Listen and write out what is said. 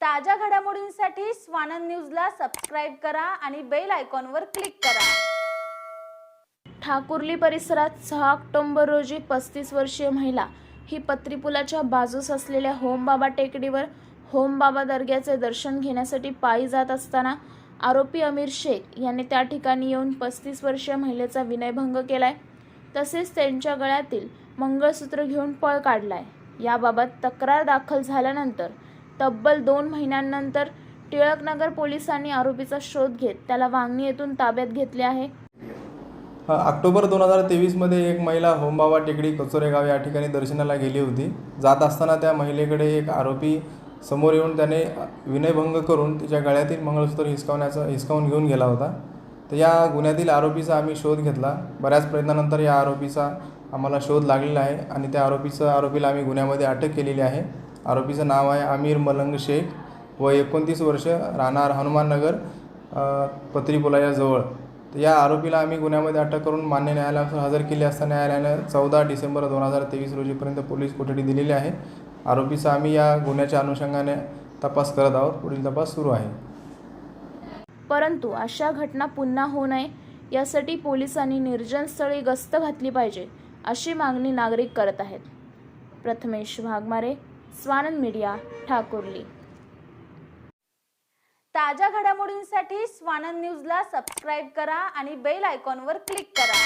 ताज्या घडामोडींसाठी स्वानंद न्यूजला सबस्क्राईब करा आणि बेल आयकॉनवर क्लिक करा. ठाकुर्ली परिसरात सहा ऑक्टोंबर रोजी पस्तीस वर्षीय महिला ही पत्रीपुलाच्या बाजूस असलेल्या होमबाबा टेकडीवर होमबाबा दर्ग्याचे दर्शन घेण्यासाठी पायी जात असताना आरोपी अमीर शेख यांनी त्या ठिकाणी येऊन पस्तीस वर्षीय महिलेचा विनयभंग केलाय. तसेच त्यांच्या गळ्यातील मंगळसूत्र घेऊन पळ काढलाय. याबाबत तक्रार दाखल झाल्यानंतर तब्बल दोन महिन्यांनंतर टिळकनगर पोलिसांनी आरोपीचा शोध घेत त्याला वांगणी येथून ताब्यात घेतले आहे. ऑक्टोबर दोन हजार तेवीसमध्ये एक महिला होमबाबा टेकडी कचोरेगाव या ठिकाणी दर्शनाला गेली होती. जात असताना त्या महिलेकडे एक आरोपी समोर येऊन त्याने विनयभंग करून तिच्या गळ्यातील मंगळसूत्र हिसकावण्याचा हिसकावून घेऊन गेला होता. तर या गुन्ह्यातील आरोपीचा आम्ही शोध घेतला. बऱ्याच प्रयत्नानंतर या आरोपीचा आम्हाला शोध लागलेला आहे आणि त्या आरोपीचं आरोपीला आम्ही गुन्ह्यामध्ये अटक केलेली आहे. आरोपीचं नाव आहे आमिर मलंग शेख. व एकोणतीस वर्ष राहणार हनुमाननगर पत्रीपुलायाजवळ तर या आरोपीला आम्ही गुन्ह्यामध्ये अटक करून मान्य न्यायालयासमोर हजर केले असता न्यायालयानं चौदा डिसेंबर दोन हजार तेवीस रोजीपर्यंत पोलीस कोठडी दिलेली आहे. आरोपीचा आम्ही या गुन्ह्याच्या अनुषंगाने तपास करत आहोत. पुढील तपास सुरू आहे. परंतु अशा घटना पुन्हा होऊ नये यासाठी पोलिसांनी निर्जनस्थळी गस्त घातली पाहिजे अशी मागणी नागरिक करत आहेत. प्रथमेश वाघमारे स्वानंद मीडिया ठाकुर्ली. ताज्या घडामोडींसाठी स्वानंद न्यूजला सबस्क्राईब करा आणि बेल आयकॉनवर क्लिक करा.